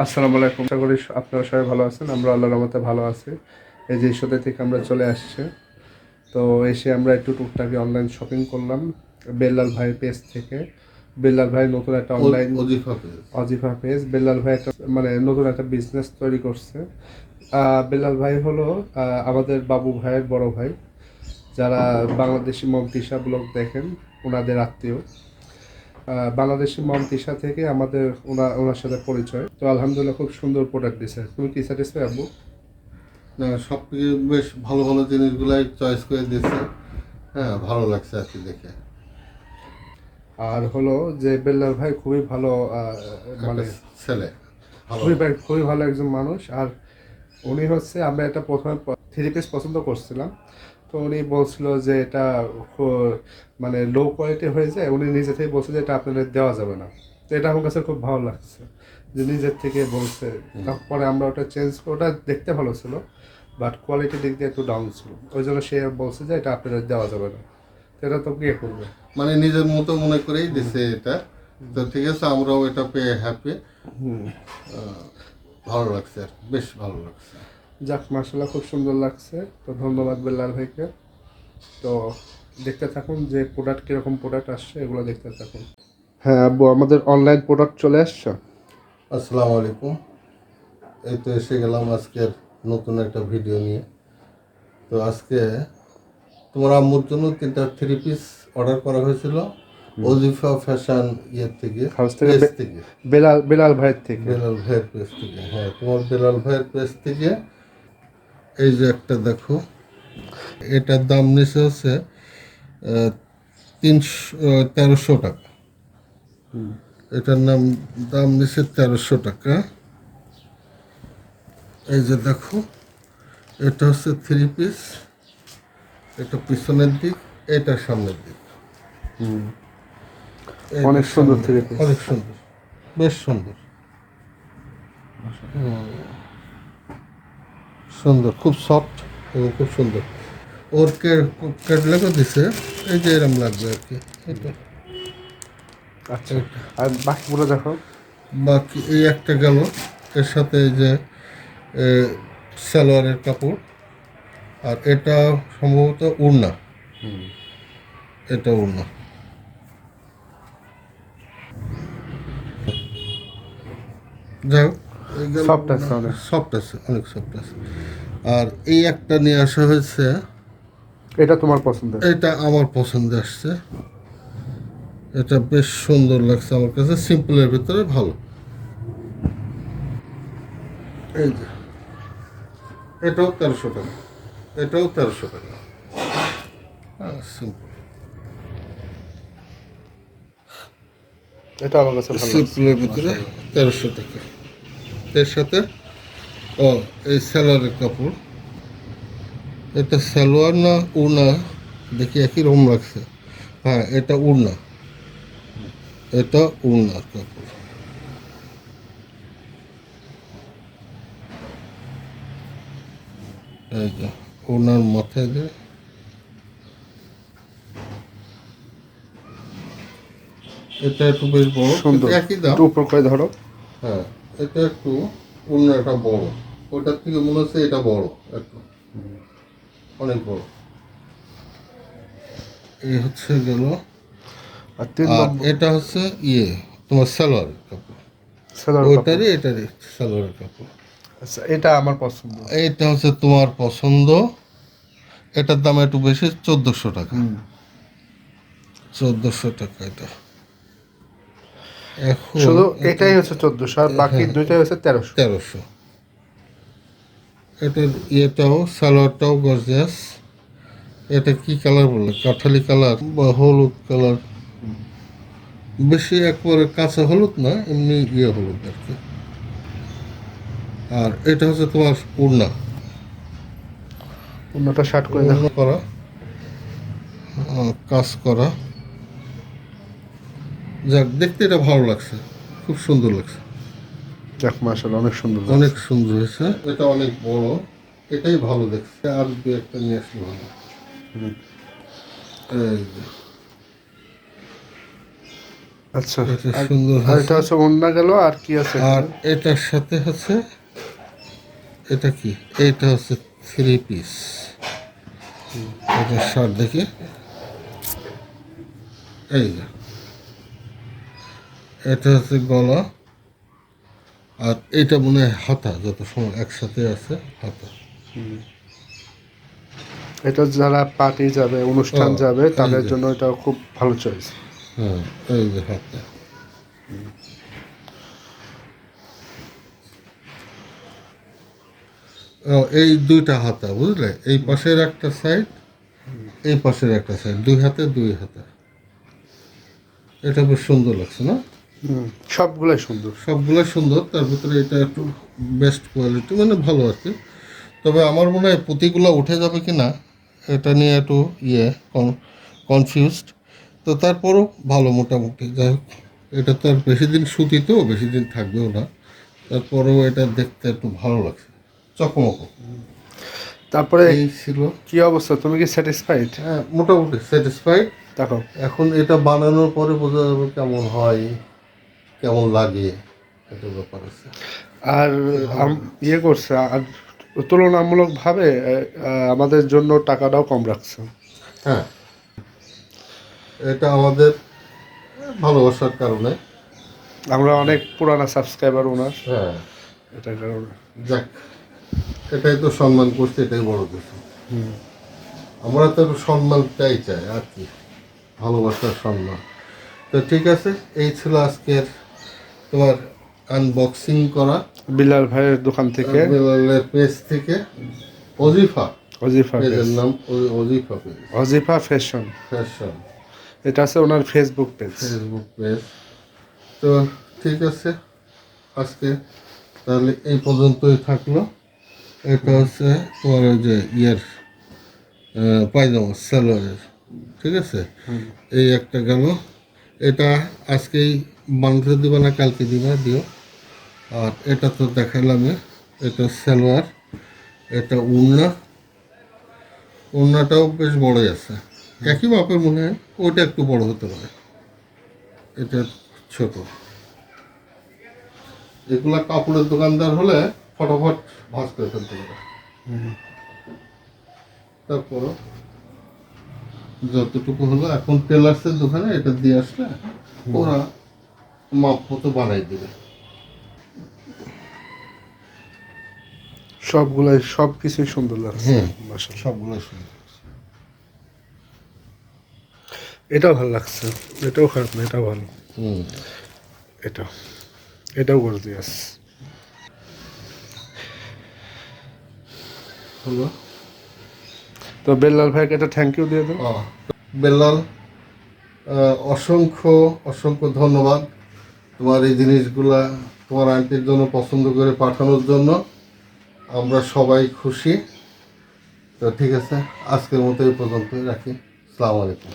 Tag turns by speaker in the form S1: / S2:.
S1: আসসালামু আলাইকুম। আশা করি আপনারা সবাই ভালো আছেন। আমরা আল্লাহর রহমতে ভালো আছি। এই যে ঈশ্বরের থেকে আমরা চলে আসছে। তো এসে আমরা একটু টুকটাকি অনলাইন শপিং করলাম। বেল্লাল ভাইয়ের পেজ থেকে। বেল্লাল ভাই নতুন একটা online
S2: Ajifa page
S1: Ajifa page Bellal ভাই একটা মানে নতুন একটা বিজনেস তৈরি করছে। বেল্লাল ভাই হলো আমাদের বাবু ভাইয়ের বড় ভাই। যারা বাংলাদেশি মম তিশা ব্লগ দেখেন ওনাদের আত্মীয়। বাংলাদেশি মম তিশা থেকে আমাদের ওনা ওনার সাথে পরিচয়। তো আলহামদুলিল্লাহ খুব সুন্দর প্রোডাক্ট দিছে। তুমি কি স্যাটিসফাই আব্বু?
S2: না সব বেশ ভালো ভালো জিনিসগুলাই চয়েস করে দিচ্ছে হ্যাঁ ভালো লাগছে আর কি দেখে।
S1: আর হলো যে বেল্লাল ভাই খুবই ভালো মানে
S2: ছেলে
S1: খুবই খুবই ভালো একজন মানুষ। আর উনি হচ্ছে আমরা এটা প্রথমে থ্রি পিস পছন্দ করছিলাম। তো উনি বলছিল যে এটা মানে লো কোয়ালিটি হয়ে যায় উনি নিজে থেকে বলছে যে এটা আপনাদের দেওয়া যাবে না। তো এটা আমার কাছে খুব ভালো লাগছে যে নিজের থেকে বলছে। তারপরে আমরা ওটা চেঞ্জ ওটা দেখতে ভালো ছিল বাট কোয়ালিটি দিক দিয়ে একটু ডাউন ছিল। ওই জন্য সে বলছে যে এটা আপনাদের দেওয়া যাবে না। তো এটা তো কে করবে?
S2: মানে নিজের মতো মনে করেই দিছে এটা। তো ঠিক আছে আমরাও এটা পেয়ে হ্যাপি ভালো লাগছে আর বেশ ভালো লাগছে।
S1: যাক মার্শাল্লাহ খুব সুন্দর লাগছে। তো ধন্যবাদ বেল্লাল ভাইকে। তো দেখতে থাকুন যে প্রোডাক্ট কীরকম প্রোডাক্ট আসছে এগুলো দেখতে থাকুন। হ্যাঁ আব্বু আমাদের অনলাইন প্রোডাক্ট চলে আসছে?
S2: আসসালামু আলাইকুম। এই তো এসে গেলাম আজকের নতুন একটা ভিডিও নিয়ে। তো আজকে তোমার আম্মুর জন্য তিনটা থ্রি পিস অর্ডার করা হয়েছিল। অজিফা ফ্যাশন ইয়ের থেকে
S1: House
S2: পেজ থেকে।
S1: বেলাল বেলাল ভাইয়ের থেকে।
S2: বেলাল ভাইয়ের পেজ থেকে হ্যাঁ তোমার বেলাল ভাইয়ের পেজ থেকে এই যে একটা দেখো এটার দাম নিচে হচ্ছে তিনশো তেরোশো টাকা। এটার নাম দাম নিচে তেরোশো টাকা। এই যে দেখো এটা হচ্ছে থ্রি পিস এটা পিছনের দিক এটা সামনের দিক।
S1: অনেক সুন্দর
S2: অনেক সুন্দর বেশ সুন্দর। হুম। সুন্দর খুব সফট এবং খুব সুন্দর। ওর ক্যাটলগও দিছে এই যে এরম লাগবে আর কি
S1: আচ্ছা আর বাকিগুলো দেখো।
S2: বাকি এই একটা গেল এর সাথে এই যে সালোয়ারের কাপড় আর এটা সম্ভবত উড়না। এটা উড়না। যাই হোক,
S1: Soft আছে অনেক।
S2: Soft আছে অনেক সফট আছে। আর এই একটা নিয়ে আসা হয়েছে
S1: এটা তোমার পছন্দের?
S2: এটা আমার পছন্দে আসছে। এটা বেশ সুন্দর লাগছে আমার কাছে সিম্পলের ভিতরে ভালো। এই যে এটাও তেরোশো টাকা এটাও তেরোশো টাকা। হ্যাঁ সিম্পল
S1: এটা আমার কাছে
S2: সিম্পলের ভিতরে তেরোশো টাকা। এর সাথে ও এই সালোয়ারের কাপড়। এটা সালোয়ার না উড়না? দেখি একই রকম লাগছে। হ্যাঁ এটা উড়না। এটা উড়নার কাপড়। এই যে উড়নার মাথায় দিয়ে এটা একটু বেশ বড়
S1: সুন্দর।
S2: একই দাম।
S1: একটু উপর করে ধরো।
S2: হ্যাঁ। এটা একটু অন্যটা বড়। ওটার থেকে মনে হচ্ছে এটা বড় একটু। অনেক বড়। এই হচ্ছে গেল।
S1: আর
S2: এটা হচ্ছে ইয়ে তোমার কাপড়।
S1: সালোয়ার কাপড়।
S2: ওটারই এটারই সালোয়ারের কাপড়।
S1: আচ্ছা এটা আমার পছন্দ।
S2: এটা হচ্ছে তোমার পছন্দ। এটার দাম একটু বেশি চোদ্দোশো টাকা। চোদ্দোশো টাকা এটা।
S1: শুধু এটাই হচ্ছে চোদ্দশো আর বাকি দুইটাই হচ্ছে তেরোশো।
S2: তেরোশো। এটার ইয়েটাও সালোয়ারটাও এটা কি কালার বলে কাঠালি কালার বা হলুদ কালার? বেশি একবারে কাঁচা হলুদ না এমনি ইয়ে হলুদ আর কি। আর এটা হচ্ছে তোমার উড়না
S1: অন্যটা শার্ট করে
S2: করা কাজ করা। যাক দেখতে এটা ভালো লাগছে। খুব সুন্দর লাগছে।
S1: যাক মাসাল অনেক সুন্দর
S2: অনেক সুন্দর হয়েছে। এটা অনেক বড়। এটাই ভালো দেখছে আর দু একটা নিয়ে আসলে ভালো।
S1: আচ্ছা
S2: সুন্দর
S1: আর এটা হচ্ছে অন্য গেল আর কি আছে
S2: আর এটার সাথে হচ্ছে এটা কি? এটা হচ্ছে থ্রি পিস এটা শার্ট দেখি। এই এটা হচ্ছে গলা। আর এটা মনে হয় হাতা যত সময় একসাথে আছে হাতা।
S1: এটা যারা পার্টি যাবে অনুষ্ঠান যাবে তাদের জন্য এটা খুব ভালো চয়েস
S2: হ্যাঁ এই যে হাতা। এই দুইটা হাতা বুঝলে? এই পাশের একটা সাইড এই পাশের একটা সাইড দুই হাতে দুই হাতা। এটা বেশ সুন্দর লাগছে না?
S1: সবগুলাই সুন্দর।
S2: সবগুলো সুন্দর তার ভিতরে এটা একটু বেস্ট কোয়ালিটি মানে ভালো আর কি। তবে আমার মনে হয় পুঁতিগুলো উঠে যাবে কি না এটা নিয়ে একটু ইয়ে কনফিউজড তো তারপরও ভালো মোটামুটি যাই হোক। এটা তো আর বেশি দিন সুতি তো বেশি দিন থাকবেও না। তারপরেও এটা দেখতে একটু ভালো লাগছে চকমক।
S1: তারপরে
S2: এই ছিল।
S1: কি অবস্থা? তুমি কি স্যাটিসফাইড
S2: হ্যাঁ মোটামুটি স্যাটিসফাইড
S1: দেখো।
S2: এখন এটা বানানোর পরে বোঝা যাবে কেমন হয়। কেমন লাগে? এটা ব্যাপার আছে।
S1: আর ইয়ে করছে আর তুলনামূলকভাবে আমাদের জন্য টাকাটাও কম রাখছে।
S2: হ্যাঁ। এটা আমাদের ভালোবাসার কারণে।
S1: আমরা অনেক পুরানা সাবস্ক্রাইবার ওনার।
S2: হ্যাঁ।
S1: এটার কারণে।
S2: যাক এটাই তো সম্মান করছে এটাই বড় কিছু। আমরা তো একটু সম্মানটাই চাই আর কি। ভালোবাসার সম্মান। তো ঠিক আছে এই ছিল আজকের তোমার আনবক্সিং করা।
S1: বিলাল ভাইয়ের দোকান থেকে।
S2: বেলালের পেজ থেকে অজিফা
S1: অজিফা
S2: পেজের নাম Ajifa page
S1: Ajifa fashion
S2: fashion
S1: এটা আছে ওনার ফেসবুক পেজ
S2: ফেসবুক পেজ তো ঠিক আছে। আজকে তাহলে এই পর্যন্তই থাকল। এটা হচ্ছে তোমার যে ইয়ের পায়জামা সালোয়ারের। ঠিক আছে? এই একটা গেল। এটা আজকেই বাংলা দিবা না, কালকে দিবা, দিও। আর এটা তো দেখালাম এটা সালোয়ার, এটা উন্না উন্নাটাও বেশ বড়ই আছে। একই মাপের মনে হয়, ওইটা একটু বড় হতে পারে। এটা ছোট। এগুলা কাপড়ের দোকানদার হলে ফটাফট ভাঁজ করে ফেলতে পারে। তারপর যতটুকু হলো, এখন টেলার্সের দোকানে এটা দিয়ে আসলে ওরা মাপ মতো বানাই দেবে।
S1: সবগুলাই সব কিছুই সুন্দর লাগছে।
S2: হুম।
S1: মাশাআল্লাহ।
S2: সবগুলো সুন্দর
S1: এটাও ভালো লাগছে। এটাও খারাপ না এটাও ভালো।
S2: হুম।
S1: এটা এটাও গর্জিয়াস।
S2: হলো।
S1: তো বেল্লাল ভাইকে একটা থ্যাংক ইউ দিয়ে দেবো
S2: আহ, বেলাল আহ, অসংখ্য অসংখ্য ধন্যবাদ। তোমার এই জিনিসগুলা তোমার আন্টির জন্য পছন্দ করে পাঠানোর জন্য আমরা সবাই খুশি। তো ঠিক আছে, আজকের মতো এই পর্যন্ত রাখি। সালাম আলাইকুম।